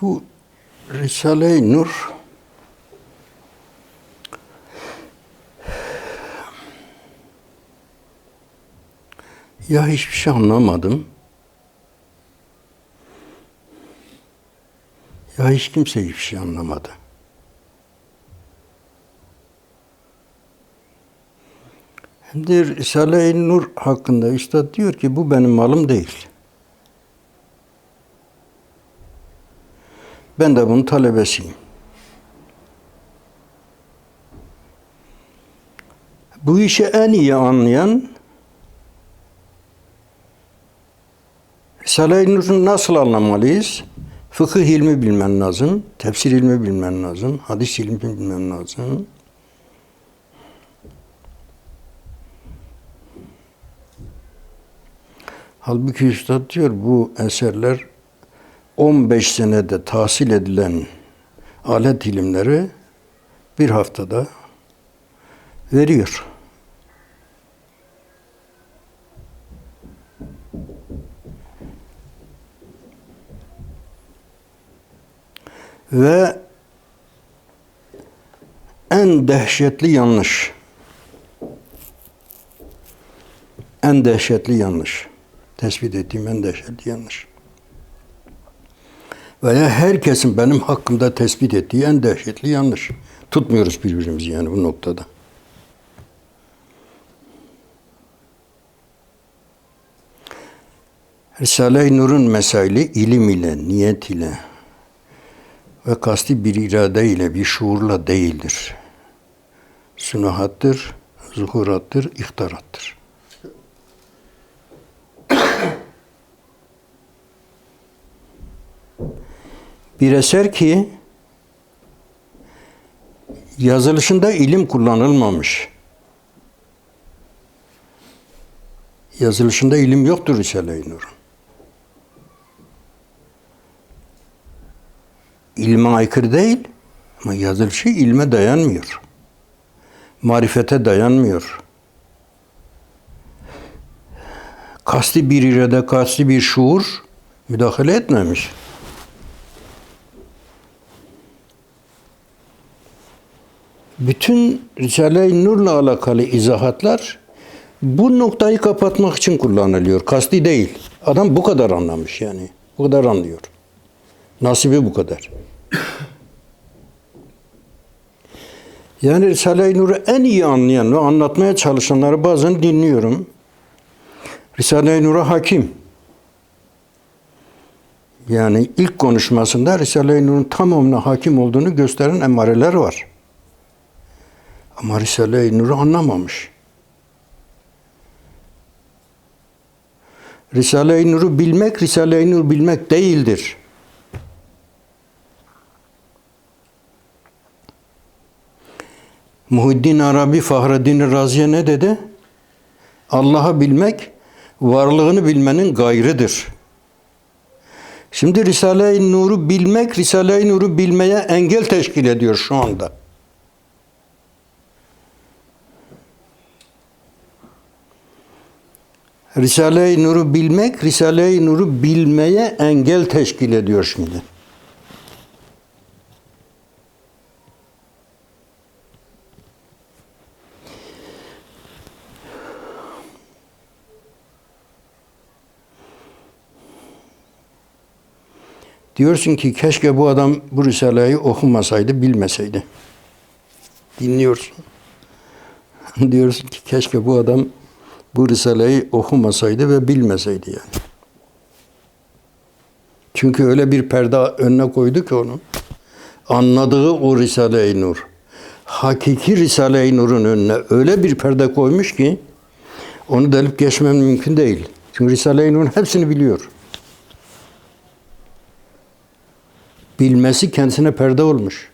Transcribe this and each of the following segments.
Bu Risale-i Nur ya hiçbir şey anlamadım ya hiç kimse hiçbir şey anlamadı. Hem de Risale-i Nur hakkında Üstad diyor ki bu benim malım değil. Ben de bunun talebesiyim. Bu işi en iyi anlayan Risale-i nasıl anlamalıyız? Fıkıh ilmi bilmen lazım, tefsir ilmi bilmen lazım, hadis ilmi bilmen lazım. Halbuki Üstad diyor bu eserler 15 senede tahsil edilen alet ilimleri bir haftada veriyor. Ve en dehşetli yanlış. En dehşetli yanlış. Tespit ettiğim en dehşetli yanlış. Veya herkesin benim hakkımda tespit ettiği en dehşetli yanlış. Tutmuyoruz birbirimizi yani bu noktada. Risale-i Nur'un mesaili ilim ile, niyet ile ve kasti bir irade ile, bir şuurla değildir. Sünuhattır, zuhurattır, ihtarattır. Bir eser ki yazılışında ilim kullanılmamış. Yazılışında ilim yoktur Risale-i Nur'un. İlme aykırı değil ama yazılışı ilme dayanmıyor. Marifete dayanmıyor. Kasti bir irade, kasti bir şuur müdahale etmemiş. Bütün Risale-i Nur'la alakalı izahatlar bu noktayı kapatmak için kullanılıyor. Kasti değil. Adam bu kadar anlamış yani. Bu kadar anlıyor. Nasibi bu kadar. Yani Risale-i Nur'u en iyi anlayan ve anlatmaya çalışanları bazen dinliyorum. Risale-i Nur'a hakim. Yani ilk konuşmasında Risale-i Nur'un tamamına hakim olduğunu gösteren emareler var. Ama Risale-i Nur'u anlamamış. Risale-i Nur'u bilmek, Risale-i Nur bilmek değildir. Muhiddin Arabi Fahreddin Raziye ne dedi? Allah'ı bilmek, varlığını bilmenin gayrıdır. Şimdi Risale-i Nur'u bilmek, Risale-i Nur'u bilmeye engel teşkil ediyor şu anda. Risale-i Nur'u bilmek, Risale-i Nur'u bilmeye engel teşkil ediyor şimdi. Diyorsun ki keşke bu adam bu Risale'yi okumasaydı, bilmeseydi. Dinliyorsun. Diyorsun ki keşke bu adam bu Risale'yi okumasaydı ve bilmeseydi yani. Çünkü öyle bir perde önüne koydu ki onu. Anladığı o Risale-i Nur. Hakiki Risale-i Nur'un önüne öyle bir perde koymuş ki onu delip geçmem mümkün değil. Çünkü Risale-i Nur'un hepsini biliyor. Bilmesi kendisine perde olmuş.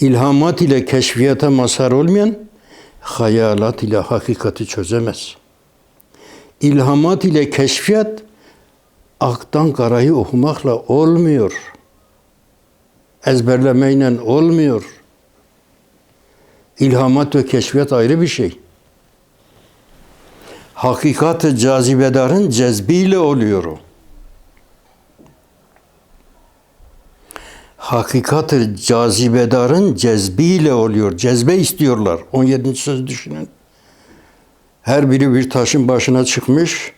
İlhamat ile keşfiyata mazhar olmayan hayalat ile hakikati çözemez. İlhamat ile keşfiyat aktan karayı okumakla olmuyor. Ezberlemeyle olmuyor. İlhamat ve keşfiyat ayrı bir şey. Hakikat-ı cazibedarın cezbiyle oluyor o. hakikati cazibedarın cezbiyle oluyor. Cezbe istiyorlar. 17. söz düşünün. Her biri bir taşın başına çıkmış.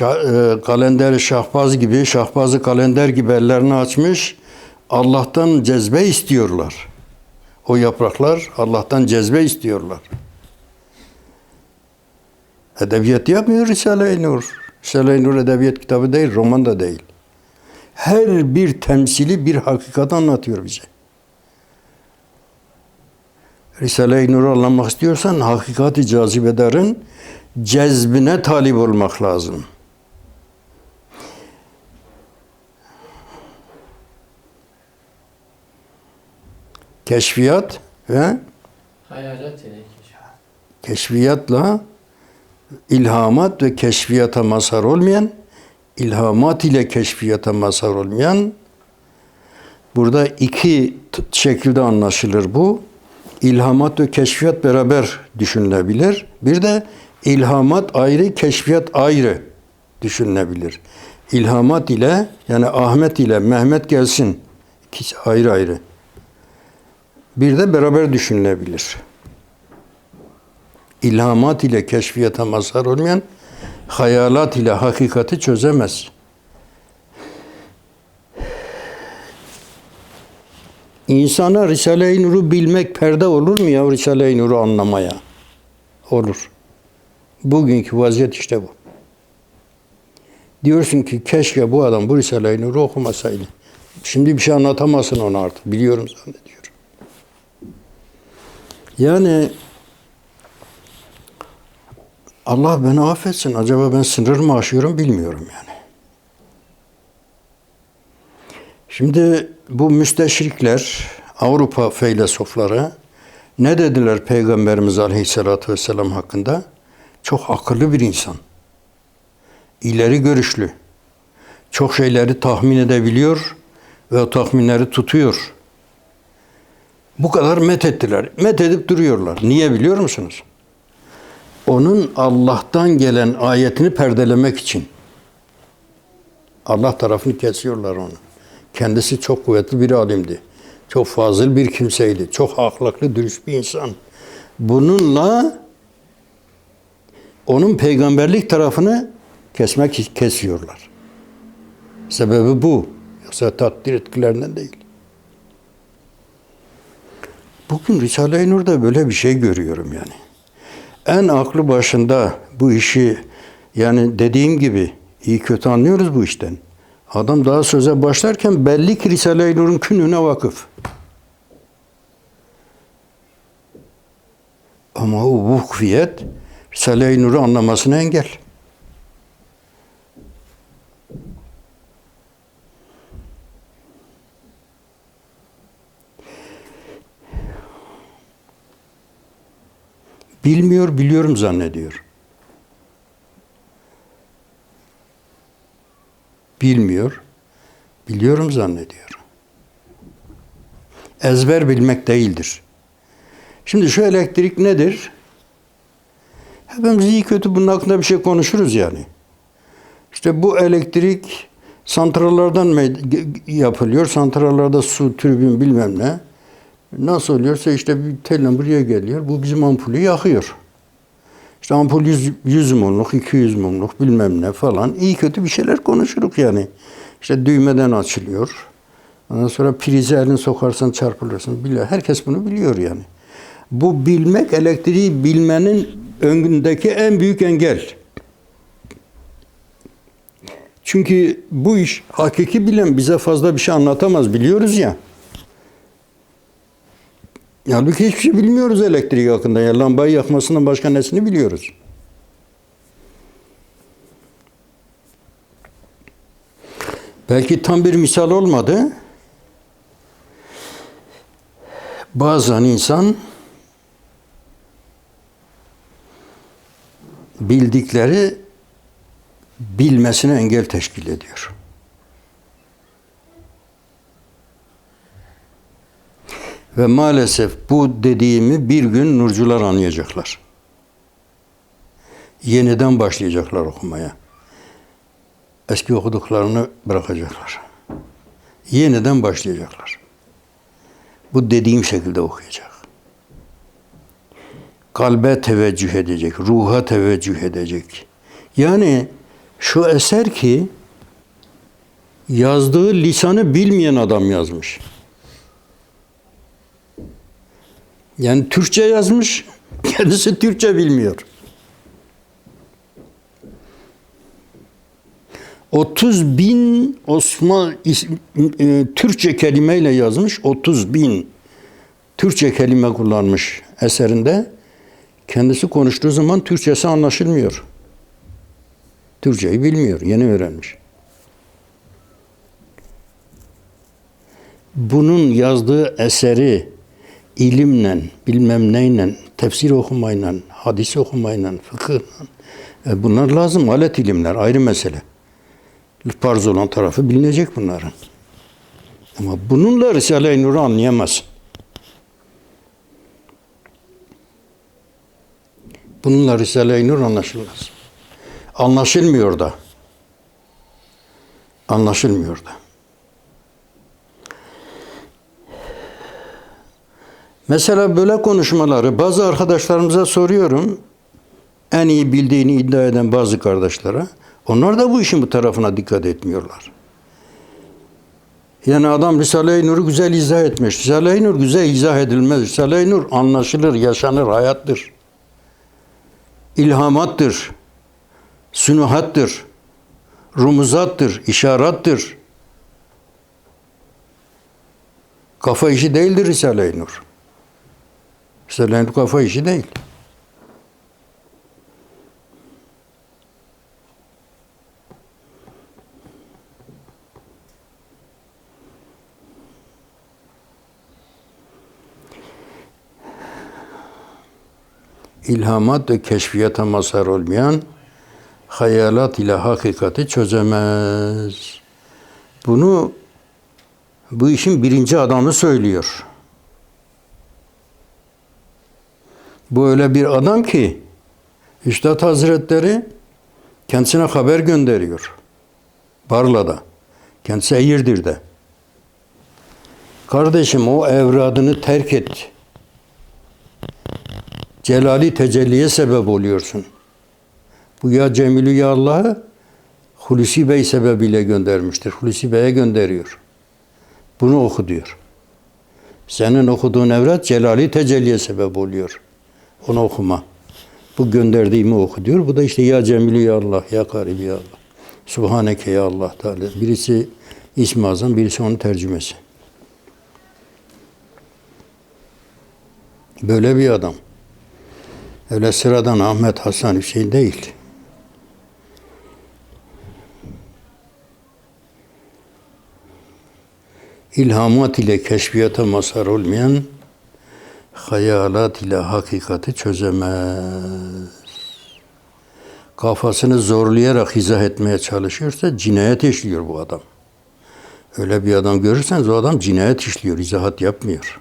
E, kalender şahbaz gibi, şahbazı kalender gibi ellerini açmış. Allah'tan cezbe istiyorlar. O yapraklar Allah'tan cezbe istiyorlar. Edebiyat yapmıyor Risale-i Nur. Risale-i Nur edebiyat kitabı değil, roman da değil. Her bir temsili bir hakikat anlatıyor bize. Risale-i Nur'u anlamak istiyorsan hakikati cazibedarın cezbine talip olmak lazım. Keşfiyat ve Hayalet ile keşfiyatla ilhamat ve keşfiyata mazhar olmayan, ilhamat ile keşfiyata mazhar olmayan, burada iki şekilde anlaşılır bu. İlhamat ve keşfiyat beraber düşünülebilir. Bir de ilhamat ayrı, keşfiyat ayrı düşünülebilir. İlhamat ile yani Ahmet ile Mehmet gelsin. İkisi ayrı ayrı. Bir de beraber düşünülebilir ilhamat ile keşfiyata mazhar olmayan hayalat ile hakikati çözemez. İnsana Risale-i Nur'u bilmek perde olur mu ya Risale-i Nur'u anlamaya? Olur. Bugünkü vaziyet işte bu. Diyorsun ki keşke bu adam bu Risale-i Nur'u okumasaydı. Şimdi bir şey anlatamazsın ona artık. Biliyorum zannediyorum. Yani Allah beni affetsin. Acaba ben sınır mı aşıyorum bilmiyorum yani. Şimdi bu müsteşrikler, Avrupa feylesofları ne dediler Peygamberimiz Aleyhisselatü Vesselam hakkında? Çok akıllı bir insan. İleri görüşlü. Çok şeyleri tahmin edebiliyor ve o tahminleri tutuyor. Bu kadar met ettiler. Met edip duruyorlar. Niye biliyor musunuz? Onun Allah'tan gelen ayetini perdelemek için. Allah tarafını kesiyorlar onu. Kendisi çok kuvvetli bir alimdi. Çok fazıl bir kimseydi. Çok ahlaklı, dürüst bir insan. Bununla onun peygamberlik tarafını kesmek kesiyorlar. Sebebi bu. Yoksa takdir etkilerinden değil. Bugün Risale-i Nur'da böyle bir şey görüyorum yani en aklı başında bu işi yani dediğim gibi iyi kötü anlıyoruz bu işten. Adam daha söze başlarken belli ki Risale-i Nur'un kününe vakıf. Ama o vukfiyet Risale-i Nur'u anlamasına engel. Bilmiyor, biliyorum zannediyor. Bilmiyor, biliyorum zannediyor. Ezber bilmek değildir. Şimdi şu elektrik nedir? Hepimiz iyi kötü bunun hakkında bir şey konuşuruz yani. İşte bu elektrik santrallardan yapılıyor. Santrallarda su, tribün bilmem ne. Nasıl oluyorsa işte bir telle buraya geliyor. Bu bizim ampulü yakıyor. İşte ampul 100, 100 mumluk, 200 mumluk bilmem ne falan. İyi kötü bir şeyler konuşuruk yani. İşte düğmeden açılıyor. Ondan sonra prize elini sokarsan çarpılırsın. Biliyor. Herkes bunu biliyor yani. Bu bilmek elektriği bilmenin önündeki en büyük engel. Çünkü bu iş hakiki bilen bize fazla bir şey anlatamaz biliyoruz ya. Halbuki hiçbir şey bilmiyoruz elektrik hakkında. Yani lambayı yakmasından başka nesini biliyoruz. Belki tam bir misal olmadı. Bazen insan bildikleri bilmesine engel teşkil ediyor. Ve maalesef bu dediğimi bir gün nurcular anlayacaklar. Yeniden başlayacaklar okumaya. Eski okuduklarını bırakacaklar. Yeniden başlayacaklar. Bu dediğim şekilde okuyacak. Kalbe teveccüh edecek, ruha teveccüh edecek. Yani şu eser ki yazdığı lisanı bilmeyen adam yazmış. Yani Türkçe yazmış, kendisi Türkçe bilmiyor. 30 bin Osman e, Türkçe kelimeyle yazmış. 30 bin Türkçe kelime kullanmış eserinde. Kendisi konuştuğu zaman Türkçesi anlaşılmıyor. Türkçeyi bilmiyor. Yeni öğrenmiş. Bunun yazdığı eseri ilimle, bilmem neyle, tefsir okumayla, hadis okumayla, fıkıhla, e bunlar lazım. Alet ilimler ayrı mesele. Farz olan tarafı bilinecek bunların. Ama bununla Risale-i Nur'u anlayamaz. Bununla Risale-i Nur anlaşılmaz. Anlaşılmıyor da. Anlaşılmıyor da. Mesela böyle konuşmaları bazı arkadaşlarımıza soruyorum. En iyi bildiğini iddia eden bazı kardeşlere. Onlar da bu işin bu tarafına dikkat etmiyorlar. Yani adam Risale-i Nur'u güzel izah etmiş. Risale-i Nur güzel izah edilmez. Risale-i Nur anlaşılır, yaşanır, hayattır. İlhamattır. Sünuhattır. Rumuzattır, işarattır. Kafa işi değildir Risale-i Nur. Nur kafa işi değil. ilhamat ve keşfiyata mazhar olmayan hayalat ile hakikati çözemez. Bunu bu işin birinci adamı söylüyor. Bu öyle bir adam ki Üstad Hazretleri kendisine haber gönderiyor. Barla'da. Kendisi Eğirdir'de. Kardeşim o evradını terk et. Celali tecelliye sebep oluyorsun. Bu ya Cemilü ya Allah'ı Hulusi Bey sebebiyle göndermiştir. Hulusi Bey'e gönderiyor. Bunu oku diyor. Senin okuduğun evrat Celali tecelliye sebep oluyor. Onu okuma. Bu gönderdiğimi oku diyor. Bu da işte ya Cemilü ya Allah, ya Karib ya Allah. Subhaneke ya Allah Teala. Birisi İsmi Azam, birisi onun tercümesi. Böyle bir adam. Öyle sıradan Ahmet Hasan Hüseyin değil. İlhamat ile keşfiyata mazhar olmayan hayalat ile hakikati çözemez. Kafasını zorlayarak izah etmeye çalışıyorsa cinayet işliyor bu adam. Öyle bir adam görürseniz o adam cinayet işliyor, izahat yapmıyor.